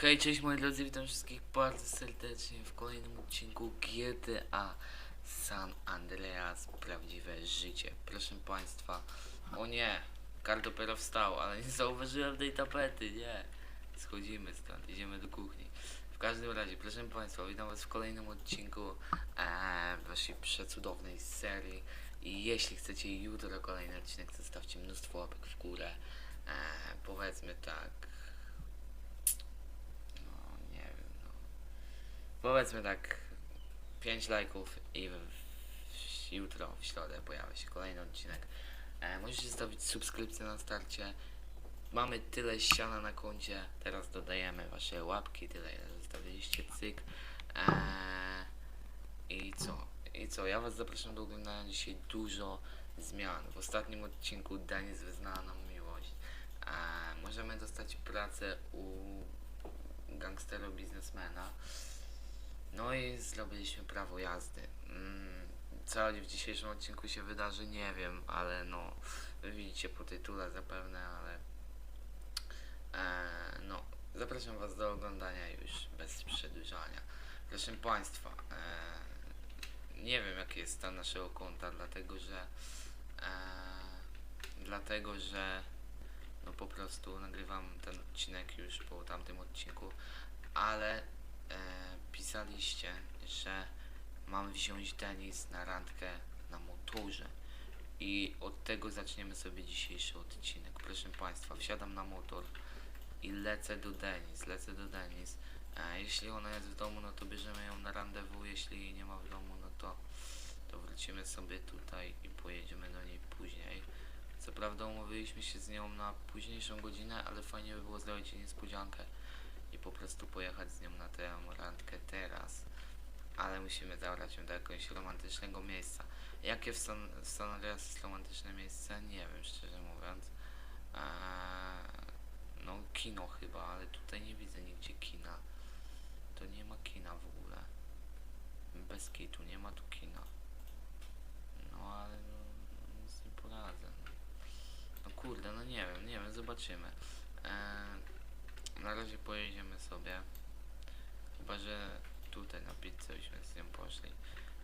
Hej, cześć moi drodzy, witam wszystkich bardzo serdecznie w kolejnym odcinku GTA San Andreas Prawdziwe Życie. Proszę Państwa, o nie, Karl dopiero wstał, ale nie zauważyłem tej tapety, nie. Schodzimy stąd, idziemy do kuchni. W każdym razie, proszę Państwa, witam Was w kolejnym odcinku e, waszej przecudownej serii. I jeśli chcecie jutro kolejny odcinek, zostawcie mnóstwo łapek w górę. E, powiedzmy tak, no nie wiem, no. Powiedzmy tak 5 lajków i w, w, jutro w środę pojawia się kolejny odcinek. E, możecie zostawić subskrypcję na starcie. Mamy tyle siana na koncie, teraz dodajemy wasze łapki, tyle ile zostawiliście cyk. E, I co? I co? Ja was zapraszam do oglądania dzisiaj dużo zmian. W ostatnim odcinku Denis wyznała nam miłość. E, możemy dostać pracę u gangstero biznesmena. No i zrobiliśmy prawo jazdy. Mm, co w dzisiejszym odcinku się wydarzy, nie wiem, ale no, widzicie po tytule zapewne, ale e, no, zapraszam was do oglądania już bez przedłużania. Proszę Państwa, e, nie wiem jaki jest stan naszego konta, dlatego że e, dlatego że no po prostu nagrywam ten odcinek już po tamtym odcinku, ale e, pisaliście, że mam wziąć Denis na randkę na motorze i od tego zaczniemy sobie dzisiejszy odcinek. Proszę Państwa, wsiadam na motor i lecę do Denis, lecę do Denis. E, jeśli ona jest w domu, no to bierzemy ją na randewu, jeśli jej nie ma w domu, no to, to wrócimy sobie tutaj i pojedziemy do niej później. Co prawda umówiliśmy się z nią na późniejszą godzinę, ale fajnie by było zrobić jej niespodziankę i po prostu pojechać z nią na tę randkę teraz. Ale musimy zabrać ją do jakiegoś romantycznego miejsca. Jakie w San, Andreas jest romantyczne miejsce? Nie wiem, szczerze mówiąc. Eee, no kino chyba, ale tutaj nie widzę nigdzie kina. To nie ma kina w ogóle. Bez kitu, nie ma tu kina. No ale no, nic nie poradzę. No kurde, no nie wiem, nie wiem, zobaczymy. Eee, na razie pojedziemy sobie. Chyba, że tutaj na pizzę byśmy z nią poszli.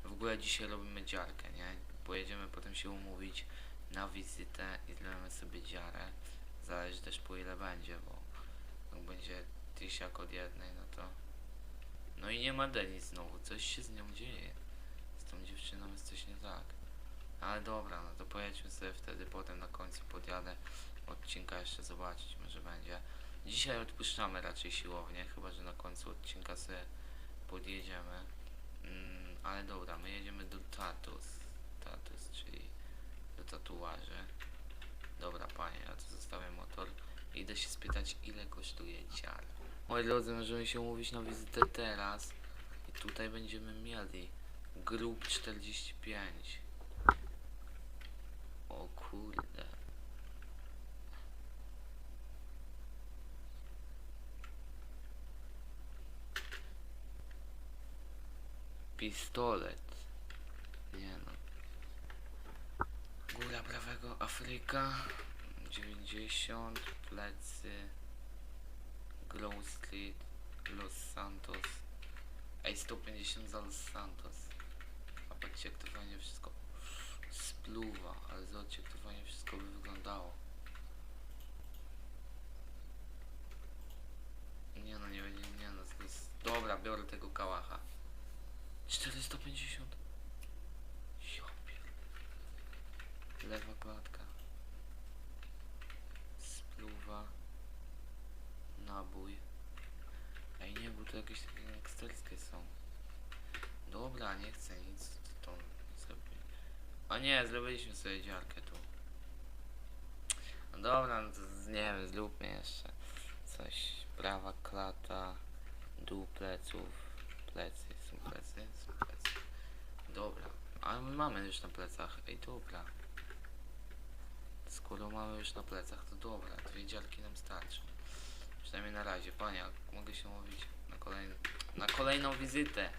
W ogóle dzisiaj robimy dziarkę, nie? Pojedziemy potem się umówić na wizytę i zrobimy sobie dziarę. Zależy też po ile będzie, bo jak będzie tysiak od jednej, no to... No i nie ma Denis znowu, coś się z nią dzieje. Z tą dziewczyną jest coś nie tak. Ale dobra, no to pojedźmy sobie wtedy, potem na końcu podjadę odcinka jeszcze zobaczyć, może będzie. Dzisiaj odpuszczamy raczej siłownię, chyba że na końcu odcinka sobie podjedziemy. Mm, ale dobra, my jedziemy do Tatus. Tatus, czyli do tatuaży. Dobra, panie, ja tu zostawię motor. Idę się spytać, ile kosztuje ciar. Moi drodzy, możemy się umówić na wizytę teraz. I tutaj będziemy mieli grób 45. O kurde. Pistolet. Nie no. Góra prawego Afryka. 90. Plecy. Grove Street. Los Santos. Ej, 150 za Los Santos. A patrzcie jak to fajnie wszystko spluwa, ale zobaczcie jak to fajnie wszystko by wyglądało. Nie no, nie będzie, nie no. Dobra, biorę tego kałacha. 450. Ja pier- Lewa klatka. Spluwa. Nabój. Ej nie, bo to jakieś takie gangsterskie są. Dobra, nie chcę nic, to zrobię. A nie, zrobiliśmy sobie dziarkę tu. No dobra, no to z- nie wiem, zróbmy jeszcze coś. Prawa klata, dół pleców, plecy, plecy, są plecy. Dobra, ale my mamy już na plecach, ej dobra. Skoro mamy już na plecach, to dobra, dwie dziarki nam starczą. Przynajmniej na razie, panie, mogę się mówić na, na kolejną wizytę.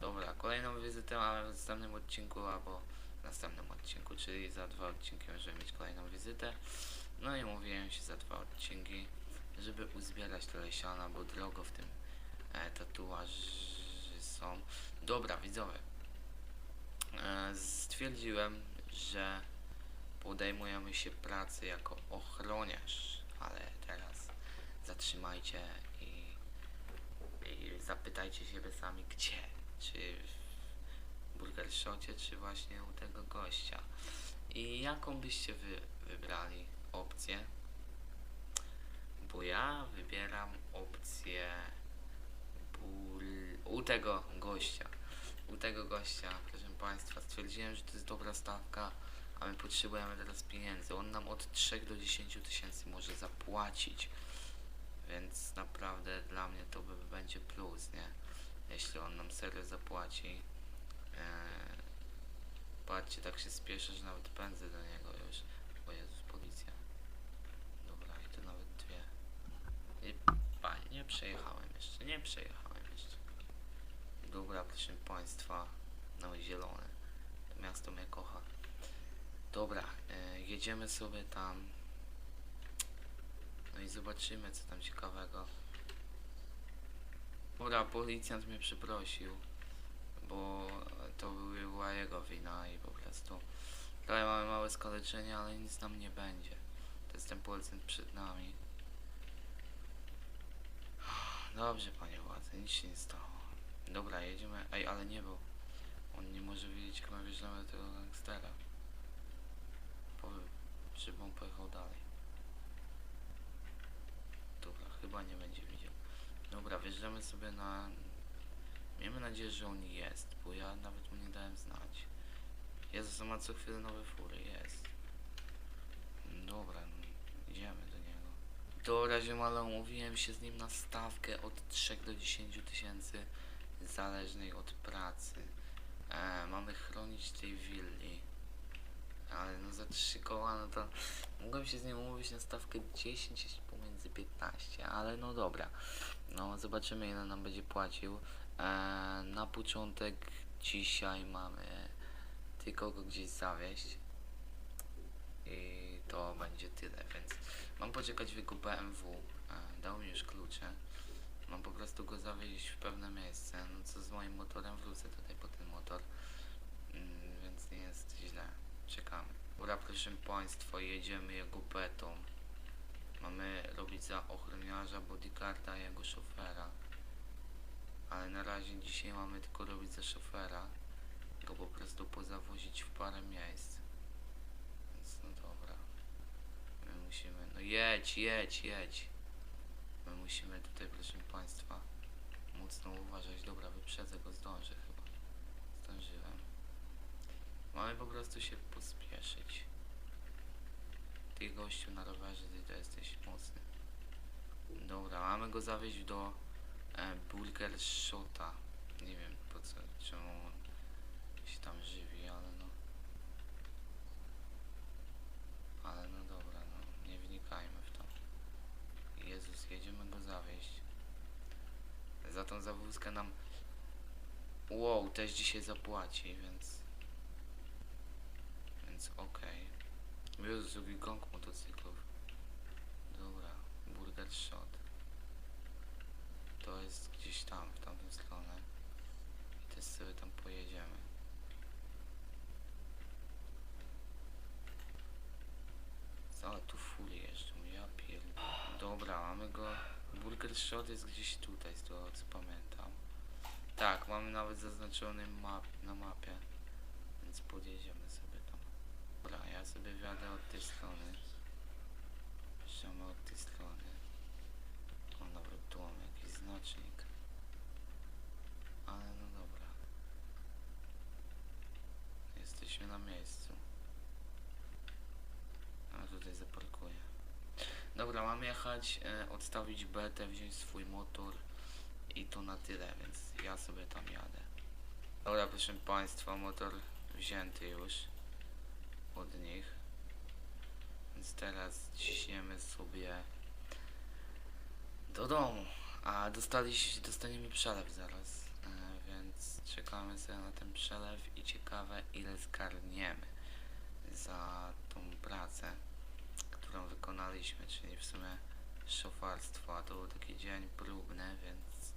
Dobra, kolejną wizytę mamy w następnym odcinku albo w następnym odcinku, czyli za dwa odcinki możemy mieć kolejną wizytę. No i mówiłem się za dwa odcinki. żeby uzbierać siana, bo drogo w tym e, tatuaży są. Dobra, widzowie. E, stwierdziłem, że podejmujemy się pracy jako ochroniarz, ale teraz zatrzymajcie i, i zapytajcie siebie sami gdzie. Czy w Burger Shocie, czy właśnie u tego gościa. I jaką byście wy wybrali opcję? Bo ja wybieram opcję. U tego gościa. U tego gościa, proszę Państwa, stwierdziłem, że to jest dobra stawka, a my potrzebujemy teraz pieniędzy. On nam od 3 do 10 tysięcy może zapłacić, więc naprawdę dla mnie to by będzie plus, nie? Jeśli on nam serio zapłaci. Eee, patrzcie, tak się spieszę, że nawet pędzę do niego już. O Jezus, policja. Dobra, i to nawet dwie. I pa, nie przejechałem jeszcze, nie przejechałem. Dobra, proszę Państwa, no zielone. Miasto mnie kocha. Dobra, e, jedziemy sobie tam. No i zobaczymy, co tam ciekawego. Dobra, policjant mnie przeprosił, bo to była jego wina i po prostu tutaj mamy małe skaleczenie, ale nic nam nie będzie. To jest ten policjant przed nami. Dobrze, panie władzy, nic się nie stało. Dobra, jedziemy. Ej, ale nie był. On nie może wiedzieć, jak my wjeżdżamy do tego gangstera. Powiem, żeby on pojechał dalej. Dobra, chyba nie będzie widział. Dobra, wjeżdżamy sobie na... Miejmy nadzieję, że on jest, bo ja nawet mu nie dałem znać. Jezus, ma co chwilę nowe fury, jest. Dobra, no, idziemy do niego. Dobra, ziomale, umówiłem się z nim na stawkę od 3 do 10 tysięcy, zależnej od pracy. E, mamy chronić tej willi. Ale no za 3 koła, no to mogłem się z nim umówić na stawkę 10, gdzieś pomiędzy 15, ale no dobra. No zobaczymy ile nam będzie płacił. E, na początek dzisiaj mamy tylko go gdzieś zawieźć. I to będzie tyle, więc mam poczekać w jego BMW. E, dał mi już klucze. Mam po prostu go zawieźć w pewne miejsce. No co z moim motorem wrócę tutaj po ten motor. Mm, więc nie jest źle. Czekamy. Dobra, proszę Państwa, jedziemy jego betą. Mamy robić za ochroniarza, bodyguarda i jego szofera. Ale na razie dzisiaj mamy tylko robić za szofera. Go po prostu pozawozić w parę miejsc. Więc no dobra. My musimy... No jedź, jedź, jedź. My musimy tutaj, proszę Państwa, mocno uważać. Dobra, wyprzedzę go, zdążę chyba. Zdążyłem. Mamy po prostu się pospieszyć. Ty gościu na rowerze, ty to jesteś mocny. Dobra, mamy go zawieźć do e, Burger Shota. Nie wiem po co, czemu on się tam żywi, ale no dobra, no nie wnikajmy w to. Jezus, jedziemy go zawieźć. Za tą zawózkę nam Wow, też dzisiaj zapłaci, więc więc okej. Jezus, jaki gong motocyklów. Dobra, Burger Shot. To jest gdzieś tam, w tamtą stronę. I też sobie tam pojedziemy. Ale tu fury jeżdżą, ja pierdolę. Dobra, mamy go. Burger Shot jest gdzieś tutaj, z tego co pamiętam. Tak, mamy nawet zaznaczony map, na mapie. Więc podjedziemy sobie tam. Dobra, ja sobie wjadę od tej strony. Wjeżdżamy od tej strony. O, nawet tu mam jakiś znacznik. Ale no dobra. Jesteśmy na miejscu. A tutaj zaparkuję. Dobra, mam jechać, e, odstawić betę, wziąć swój motor i to na tyle, więc ja sobie tam jadę. Dobra, proszę Państwa, motor wzięty już od nich. Więc teraz ciśniemy sobie do domu. A dostaliśmy, dostaniemy przelew zaraz. E, więc czekamy sobie na ten przelew i ciekawe ile zgarniemy za tą pracę, którą wykonaliśmy, czyli w sumie szofarstwa. To był taki dzień próbny, więc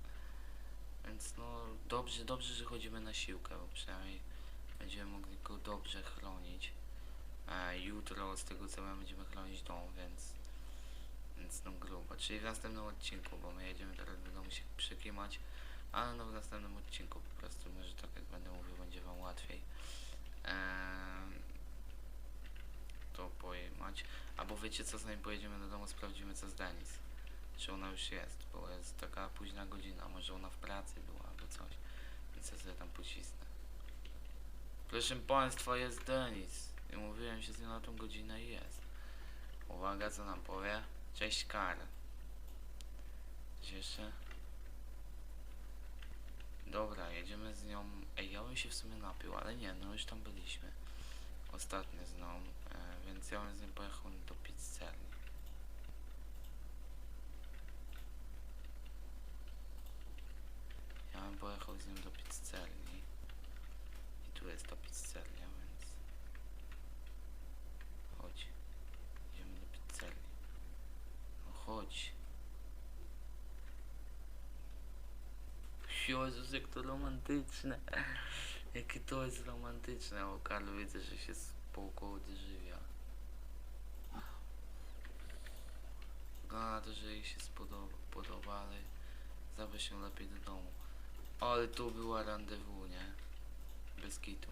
więc no dobrze, dobrze, że chodzimy na siłkę, bo przynajmniej będziemy mogli go dobrze chronić. E, jutro z tego co wiem będziemy chronić dom, więc więc no grubo. Czyli w następnym odcinku, bo my jedziemy teraz do domu się przekimać, ale no w następnym odcinku po prostu może tak jak będę mówił będzie wam łatwiej. Em, to pojmać. Albo wiecie co, zanim pojedziemy do domu, sprawdzimy co z Denis. Czy ona już jest, bo jest taka późna godzina, może ona w pracy była albo coś. Więc ja sobie tam pocisnę. Proszę Państwa, jest Denis. I mówiłem się z nią na tą godzinę i jest. Uwaga, co nam powie. Cześć, Karl. Coś jeszcze? Dobra, jedziemy z nią. Ej, ja bym się w sumie napił, ale nie, no już tam byliśmy. Ostatnio z nią, więc ja bym z nią pojechał do pizzerii. Ja bym pojechał z nią do pizzerii. I tu jest ta pizzeria, więc... Chodź. Idziemy do pizzerii. No chodź. Jezus, jak to romantyczne. Jakie to jest romantyczne. O Karlu widzę, że się spoko odżywia. To, że jej się spodoba, podoba, ale zabierz się lepiej do domu. Ale to była randewu, nie? Bez kitu.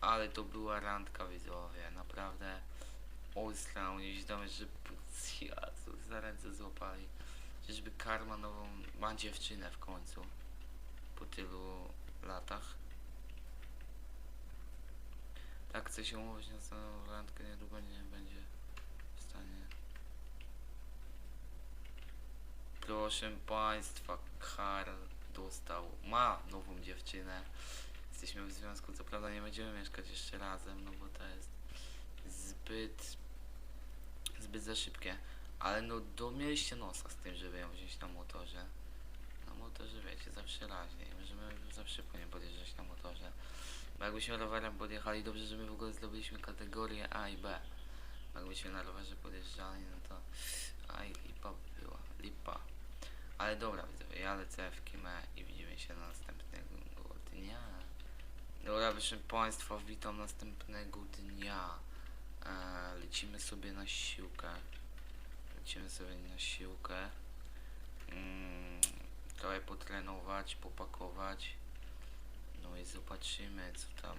Ale to była randka widzowie, naprawdę ostra, tam jeszcze Jezus, za ręce złapali. Czyżby karma nową, ma dziewczynę w końcu. Po tylu latach. Tak chce się umówić na następną randkę, niedługo nie będzie w stanie. Proszę Państwa, Karl dostał, ma nową dziewczynę. Jesteśmy w związku, co prawda nie będziemy mieszkać jeszcze razem, no bo to jest zbyt, zbyt za szybkie. Ale no domieliście nosa z tym, żeby ją wziąć na motorze. Na motorze wiecie, zawsze raźniej. Możemy zawsze po nie podjeżdżać na motorze. Bo jakbyśmy rowerem podjechali, dobrze, że my w ogóle zdobyliśmy kategorię A i B. Jakbyśmy na rowerze podjeżdżali, no to aj lipa by była, lipa. Ale dobra widzowie, ja lecę w Kimę i widzimy się następnego dnia. Dobra, proszę Państwa, witam następnego dnia. E, lecimy sobie na siłkę. Lecimy sobie na siłkę. Mm, trochę potrenować, popakować. No i zobaczymy, co tam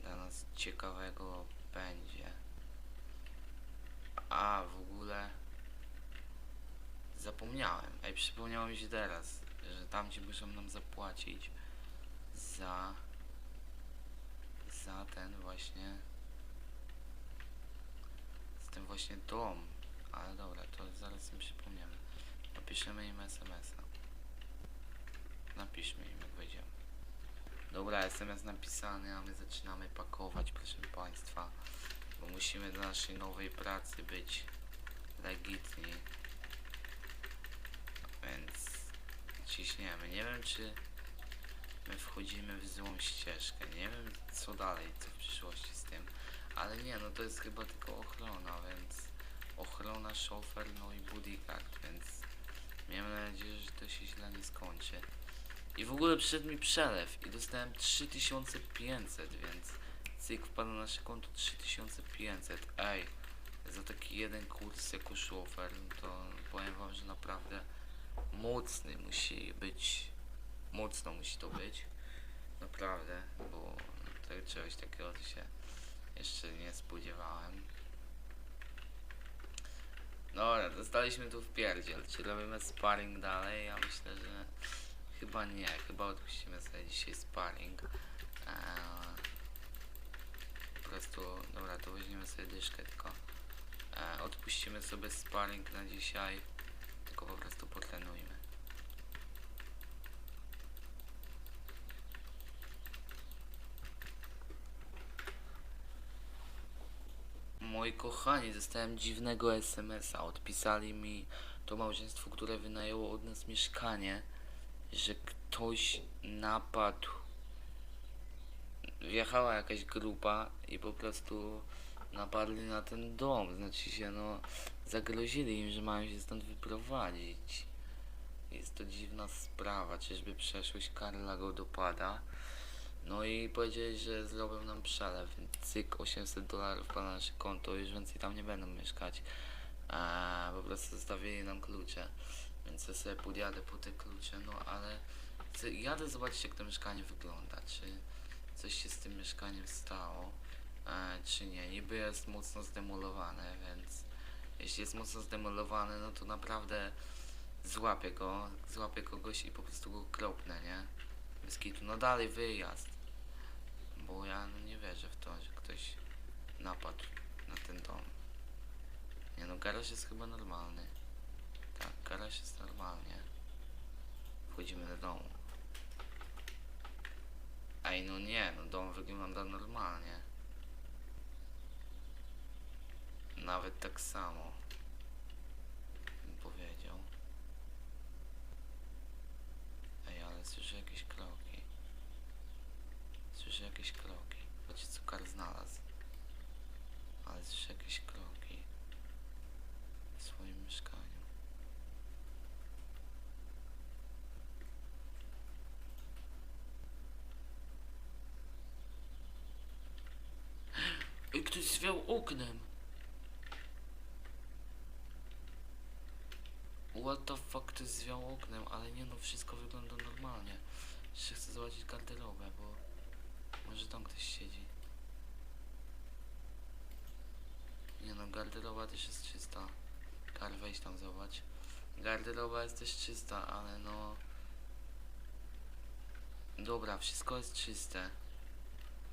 dla nas ciekawego będzie. A w ogóle zapomniałem. Ej, przypomniało mi się teraz, że tamci muszą nam zapłacić za za ten właśnie za ten właśnie dom. Ale dobra, to zaraz im przypomniemy. Napiszemy im SMS-a. Napiszmy im, jak wejdziemy. Dobra, SMS napisany, a my zaczynamy pakować, proszę Państwa. Bo musimy do naszej nowej pracy być legitni. Więc ciśniemy. Nie wiem, czy my wchodzimy w złą ścieżkę. Nie wiem, co dalej, co w przyszłości z tym. Ale nie, no to jest chyba tylko ochrona, więc ochrona, szofer, no i bodyguard, więc miejmy nadzieję, że to się źle nie skończy. I w ogóle przyszedł mi przelew i dostałem 3500, więc cyk wpadł na nasze konto 3500. Ej, za taki jeden kurs jako szofer, no to powiem wam, że naprawdę mocny musi być. Mocno musi to być. Naprawdę, bo tego czegoś takiego to się jeszcze nie spodziewałem. Dobra, dostaliśmy tu w pierdziel. Czy robimy sparring dalej? Ja myślę, że chyba nie. Chyba odpuścimy sobie dzisiaj sparring. Eee, po prostu, dobra, to weźmiemy sobie dyszkę tylko. Eee, odpuścimy sobie sparring na dzisiaj. Tylko po prostu potrenujmy. Moi kochani, dostałem dziwnego SMS-a. Odpisali mi to małżeństwo, które wynajęło od nas mieszkanie, że ktoś napadł. Wjechała jakaś grupa i po prostu napadli na ten dom, znaczy się no zagrozili im, że mają się stąd wyprowadzić. Jest to dziwna sprawa, czyżby przeszłość Karla go dopada. No i powiedzieli, że zrobią nam przelew, więc cyk 800 dolarów na nasze konto, już więcej tam nie będą mieszkać. A, po prostu zostawili nam klucze, więc ja sobie podjadę po te klucze, no ale jadę zobaczyć jak to mieszkanie wygląda, czy coś się z tym mieszkaniem stało, e, czy nie. Niby jest mocno zdemolowane, więc jeśli jest mocno zdemolowane, no to naprawdę złapię go, złapię kogoś i po prostu go kropnę? Bez. No dalej wyjazd. Bo ja no nie wierzę w to, że ktoś napadł na ten dom. Nie no, garaż jest chyba normalny. Tak, garaż jest normalnie. Wchodzimy do domu. Ej, no nie, no dom wygląda normalnie. Nawet tak samo. Bym powiedział. Ej, ale słyszę. Słyszę jakieś kroki. Patrzcie co Kar znalazł. Ale słyszę jakieś kroki. W swoim mieszkaniu. Ej, ktoś zwiał oknem. What the fuck, ktoś zwiał oknem, ale nie no, wszystko wygląda normalnie. Jeszcze chcę zobaczyć garderobę, bo może tam ktoś siedzi. Nie no, garderoba też jest czysta. Kar, weź tam zobacz. Garderoba jest też czysta, ale no... Dobra, wszystko jest czyste.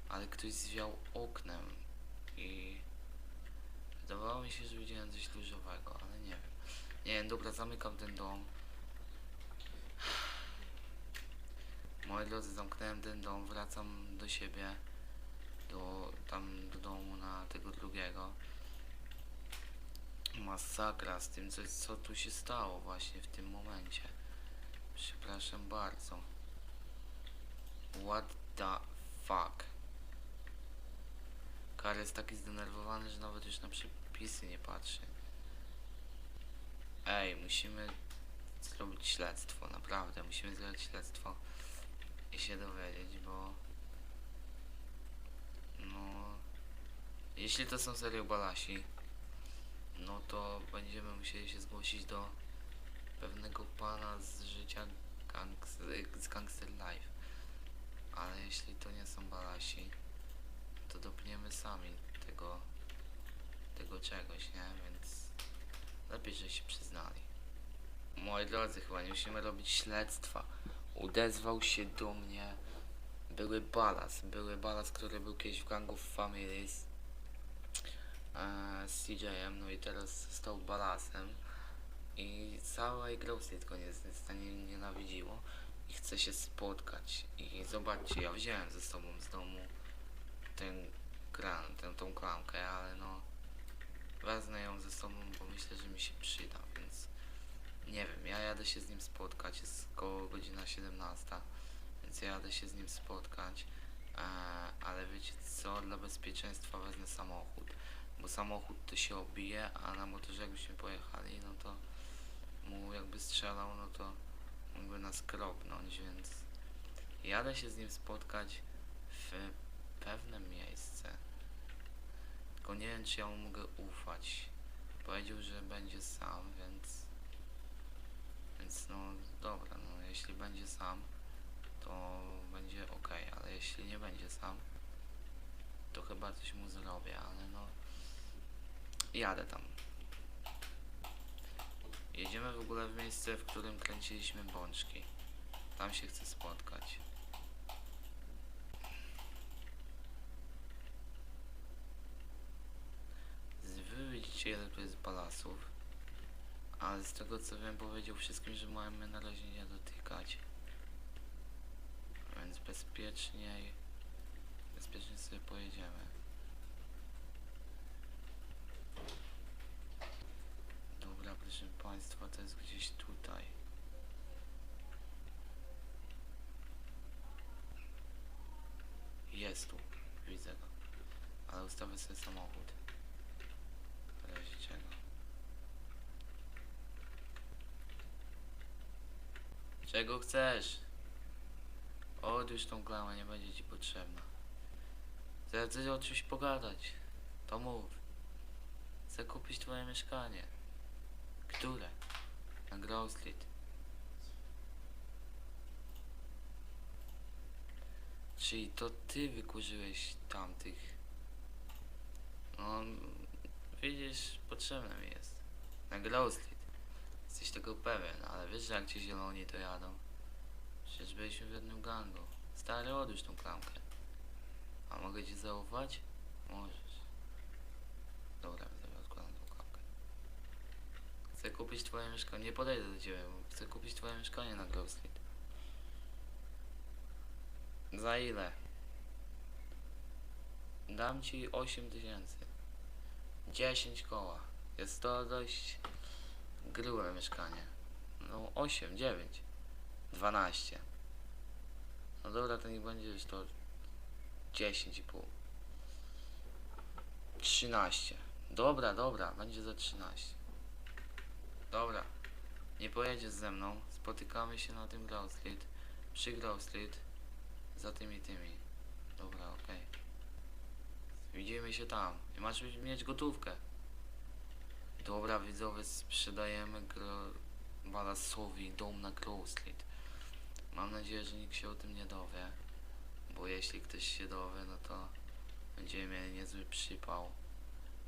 Ale ktoś zwiał oknem i... Wydawało mi się, że widziałem coś różowego, ale nie wiem. Nie wiem, dobra, zamykam ten dom. Moi drodzy, zamknąłem ten dom, wracam do siebie, do tam do domu na tego drugiego. Masakra z tym, co, co tu się stało właśnie w tym momencie. Przepraszam bardzo. What the fuck? Kar jest taki zdenerwowany, że nawet już na przepisy nie patrzy. Ej, musimy zrobić śledztwo, naprawdę, musimy zrobić śledztwo i się dowiedzieć, bo no jeśli to są serio balasi, no to będziemy musieli się zgłosić do pewnego pana z życia gangs, z Gangster Life. Ale jeśli to nie są balasi, to dopniemy sami tego tego czegoś, nie? Więc lepiej, że się przyznali. Moi drodzy, chyba nie musimy robić śledztwa. Odezwał się do mnie były balas, były balas, który był kiedyś w gangu Families e, z CJ-em, no i teraz stał balasem i całe Growstate go nie, nie nienawidziło i chce się spotkać. I zobaczcie, ja wziąłem ze sobą z domu ten kran, tę tą klamkę, ale no wezmę ją ze sobą, bo myślę, że mi się przyda, więc nie wiem, ja jadę się z nim spotkać, jest koło godzina 17, więc ja jadę się z nim spotkać, e, ale wiecie co, dla bezpieczeństwa wezmę samochód, bo samochód to się obije, a na motorze jakbyśmy pojechali, no to mu jakby strzelał, no to mógłby nas kropnąć, więc jadę się z nim spotkać w pewne miejsce. Tylko nie wiem, czy ja mu mogę ufać. Powiedział, że będzie sam, więc... Więc no dobra, no jeśli będzie sam, to będzie ok, ale jeśli nie będzie sam, to chyba coś mu zrobię, ale no... Jadę tam. Jedziemy w ogóle w miejsce, w którym kręciliśmy bączki. Tam się chcę spotkać. Wy widzicie ile tu jest balasów. Ale z tego co wiem powiedział wszystkim, że mamy na razie nie dotykać. Więc bezpieczniej bezpiecznie sobie pojedziemy. Dobra, proszę Państwa, to jest gdzieś tutaj. Jest tu, widzę go. Ale ustawię sobie samochód. Czego chcesz? Odłóż tą klamę, nie będzie ci potrzebna. Chcę, o czymś pogadać. To mów. Chcę kupić twoje mieszkanie. Które? Na Grove Street. Czyli to ty wykurzyłeś tamtych. No, widzisz, potrzebne mi jest. Na Grove Street. Jesteś tego pewien, ale wiesz, że jak ci zieloni to jadą? Przecież byliśmy w jednym gangu. Stary, odłóż tą klamkę. A mogę ci zaufać? Możesz. Dobra, sobie odkładam tą klamkę. Chcę kupić twoje mieszkanie. Nie podejdę do ciebie, bo chcę kupić twoje mieszkanie na Grove Street. Za ile? Dam ci 8 tysięcy. 10 koła. Jest to dość grube mieszkanie. No 8, 9, 12. No dobra, to niech będzie już to 10,5. 13. Dobra, dobra, będzie za 13. Dobra. Nie pojedziesz ze mną. Spotykamy się na tym Grove Street. Przy Grove Street. Za tymi tymi. Dobra, okej. Widzimy się tam. I masz mieć gotówkę. Dobra, widzowie, sprzedajemy. Balasowi dom na Grove Street. Mam nadzieję, że nikt się o tym nie dowie. Bo jeśli ktoś się dowie, no to będziemy mieli niezły przypał.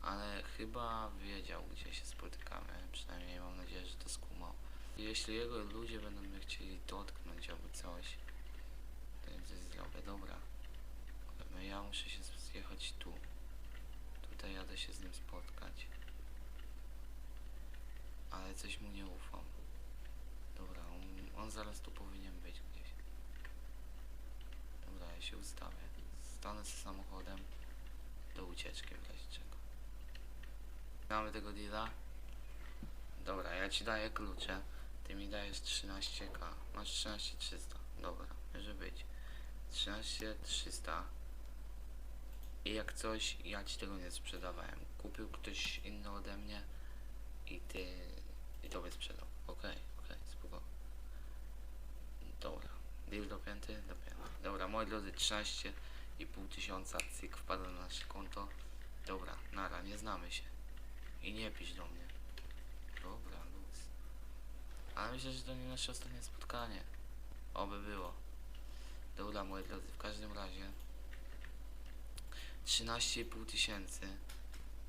Ale chyba wiedział, gdzie się spotykamy. Przynajmniej mam nadzieję, że to skumał. Jeśli jego ludzie będą mnie chcieli dotknąć albo coś, to im coś zrobię. Dobra. Ale ja muszę się zjechać tu. Tutaj jadę się z nim spotkać. Ale coś mu nie ufam. Dobra, on, on zaraz tu powinien być gdzieś. Dobra, ja się ustawię. Stanę z samochodem do ucieczki w razie czego. Mamy tego deala? Dobra, ja ci daję klucze. Ty mi dajesz 13k. Masz 13300. Dobra, może być. 13300. I jak coś, ja ci tego nie sprzedawałem. Kupił ktoś inny ode mnie i ty i tobie sprzedał. Okej, okej, spoko. Dobra. Deal dopięty? Dopięty. Dobra, moi drodzy, 13 i pół tysiąca cyk wpada na nasze konto. Dobra, nara, nie znamy się. I nie pisz do mnie. Dobra, luz. Ale myślę, że to nie nasze ostatnie spotkanie. Oby było. Dobra, moi drodzy, w każdym razie 13,5 tysięcy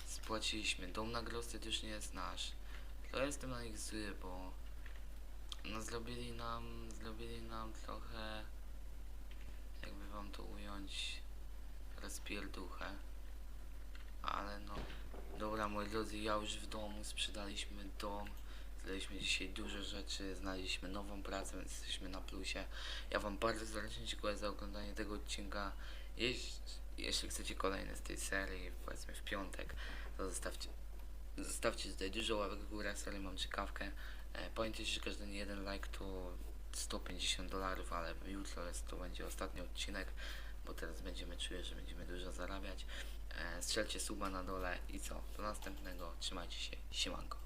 spłaciliśmy. Dom na Grosset już nie jest nasz. To jestem na nich zły, bo no zrobili nam, zrobili nam trochę, jakby wam to ująć, rozpierduchę. Ale no, dobra moi drodzy, ja już w domu sprzedaliśmy dom. Zdaliśmy dzisiaj dużo rzeczy, znaleźliśmy nową pracę, więc jesteśmy na plusie. Ja wam bardzo serdecznie dziękuję za oglądanie tego odcinka. Jeśli, jeśli chcecie kolejny z tej serii, powiedzmy w piątek, to zostawcie, zostawcie tutaj dużo łapek w górę, serii mam ciekawkę. E, pamiętajcie, że każdy jeden like to 150 dolarów, ale jutro to będzie ostatni odcinek, bo teraz będziemy, czuję, że będziemy dużo zarabiać. E, strzelcie suba na dole i co? Do następnego, trzymajcie się, siemanko.